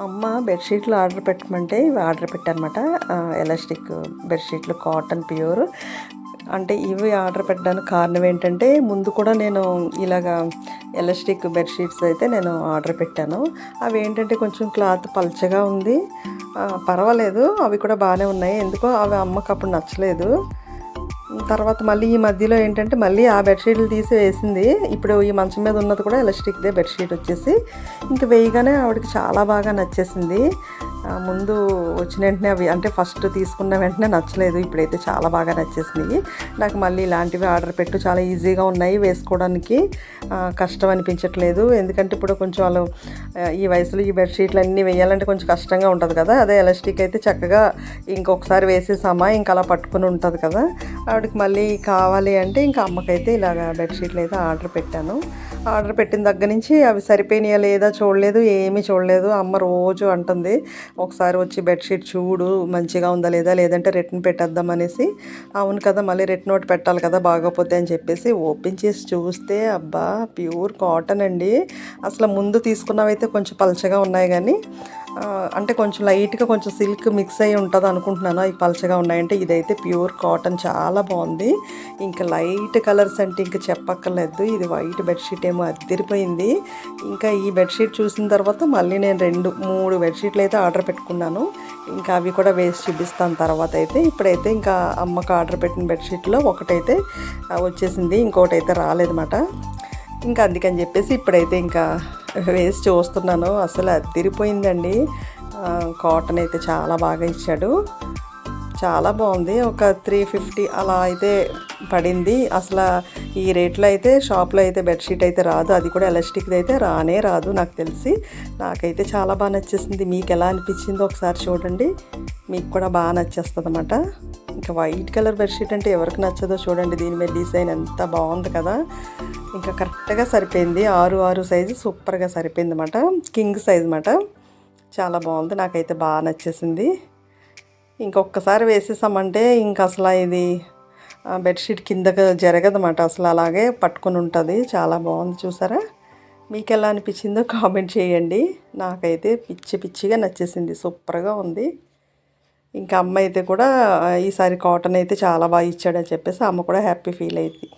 అమ్మ బెడ్షీట్లు ఆర్డర్ పెట్టమంటే ఇవి ఆర్డర్ పెట్టానమాట ఎలాస్టిక్ బెడ్షీట్లు కాటన్ ప్యూర్. అంటే ఇవి ఆర్డర్ పెట్టడానికి కారణం ఏంటంటే ముందు కూడా నేను ఇలాగా ఎలాస్టిక్ బెడ్షీట్స్ అయితే నేను ఆర్డర్ పెట్టాను. అవి ఏంటంటే కొంచెం క్లాత్ పల్చగా ఉంది. పర్వాలేదు అవి కూడా బాగానే ఉన్నాయి. ఎందుకో అవి అమ్మకు అప్పుడు నచ్చలేదు. తర్వాత మళ్ళీ ఈ మధ్యలో ఏంటంటే మళ్ళీ ఆ బెడ్షీట్లు తీసి వేసింది. ఇప్పుడు ఈ మంచం మీద ఉన్నది కూడా ఎలాస్టిక్దే బెడ్షీట్ వచ్చేసి. ఇంక వేయగానే ఆవిడకి చాలా బాగా నచ్చేసింది. ముందు వచ్చిన వెంటనే అవి అంటే ఫస్ట్ తీసుకున్న వెంటనే నచ్చలేదు. ఇప్పుడైతే చాలా బాగా నచ్చేసినాయి. నాకు మళ్ళీ ఇలాంటివి ఆర్డర్ పెట్టు చాలా ఈజీగా ఉన్నాయి వేసుకోవడానికి. కష్టం అనిపించట్లేదు. ఎందుకంటే ఇప్పుడు కొంచెం వాళ్ళు ఈ వయసులో ఈ బెడ్షీట్లు అన్నీ వేయాలంటే కొంచెం కష్టంగా ఉంటుంది కదా. అదే ఎలాస్టిక్ అయితే చక్కగా ఇంకొకసారి వేసేసామా ఇంకా అలా పట్టుకుని ఉంటుంది కదా. ఆవిడకి మళ్ళీ కావాలి అంటే ఇంకా అమ్మకైతే ఇలాగ బెడ్షీట్లు అయితే ఆర్డర్ పెట్టాను. ఆర్డర్ పెట్టిన దగ్గర నుంచి అవి సరిపోయినాయా లేదా చూడలేదు ఏమీ చూడలేదు. అమ్మ రోజు అంటుంది ఒకసారి వచ్చి బెడ్షీట్ చూడు మంచిగా ఉందా లేదా లేదంటే రిటర్న్ పెట్టేద్దాం అనేసి. అవును కదా మళ్ళీ రిటర్న్ ఒకటి పెట్టాలి కదా బాగోపోతే అని చెప్పేసి ఓపెన్ చేసి చూస్తే అబ్బా ప్యూర్ కాటన్ అండి. అసలు ముందు తీసుకున్నవైతే కొంచెం పలచగా ఉన్నాయి కానీ అంటే కొంచెం లైట్గా కొంచెం సిల్క్ మిక్స్ అయ్యి ఉంటుంది అనుకుంటున్నాను. అవి పలచగా ఉన్నాయంటే ఇదైతే ప్యూర్ కాటన్ చాలా బాగుంది. ఇంకా లైట్ కలర్స్ అంటే ఇంకా చెప్పక్కర్లేదు. ఇది వైట్ బెడ్షీట్ ఏమో అద్దరిపోయింది. ఇంకా ఈ బెడ్షీట్ చూసిన తర్వాత మళ్ళీ నేను రెండు మూడు బెడ్షీట్లు అయితే ఆర్డర్ పెట్టుకున్నాను. ఇంకా అవి కూడా వేసి చూపిస్తాను తర్వాత అయితే. ఇప్పుడైతే ఇంకా అమ్మకు ఆర్డర్ పెట్టిన బెడ్షీట్లో ఒకటైతే వచ్చేసింది. ఇంకోటి అయితే రాలేదన్నమాట. ఇంకా అందుకని చెప్పేసి ఇప్పుడైతే ఇంకా వేసి చూస్తున్నాను. అసలు అదిరిపోయిందండి కాటన్ అయితే చాలా బాగా ఇచ్చాడు. చాలా బాగుంది. ఒక త్రీ ఫిఫ్టీ అలా అయితే పడింది. అసలు ఈ రేట్లో అయితే షాప్లో అయితే బెడ్షీట్ అయితే రాదు. అది కూడా ఎలాస్టిక్ది అయితే రానే రాదు నాకు తెలిసి. నాకైతే చాలా బాగా నచ్చేసింది. మీకు ఎలా అనిపించిందో ఒకసారి చూడండి. మీకు కూడా బాగా నచ్చేస్తుంది అనమాట ఇంకా వైట్ కలర్ బెడ్షీట్ అంటే ఎవరికి నచ్చదో చూడండి. దీని మీద డిజైన్ ఎంత బాగుంది కదా. ఇంకా కరెక్ట్గా సరిపోయింది. ఆరు ఆరు సైజు సూపర్గా సరిపోయింది అనమాట కింగ్ సైజ్ అనమాట చాలా బాగుంది. నాకైతే బాగా నచ్చేసింది. ఇంకొకసారి వేసేసామంటే ఇంకా అసలు ఇది బెడ్షీట్ కిందకు జరగదన్నమాట. అసలు అలాగే పట్టుకొని ఉంటుంది. చాలా బాగుంది చూసారా? మీకు ఎలా అనిపించిందో కామెంట్ చేయండి. నాకైతే పిచ్చి పిచ్చిగా నచ్చేసింది. సూపర్గా ఉంది. ఇంకా అమ్మ అయితే కూడా ఈసారి కాటన్ అయితే చాలా బాగా ఇచ్చాడని చెప్పేసి అమ్మ కూడా హ్యాపీ ఫీల్ అయింది.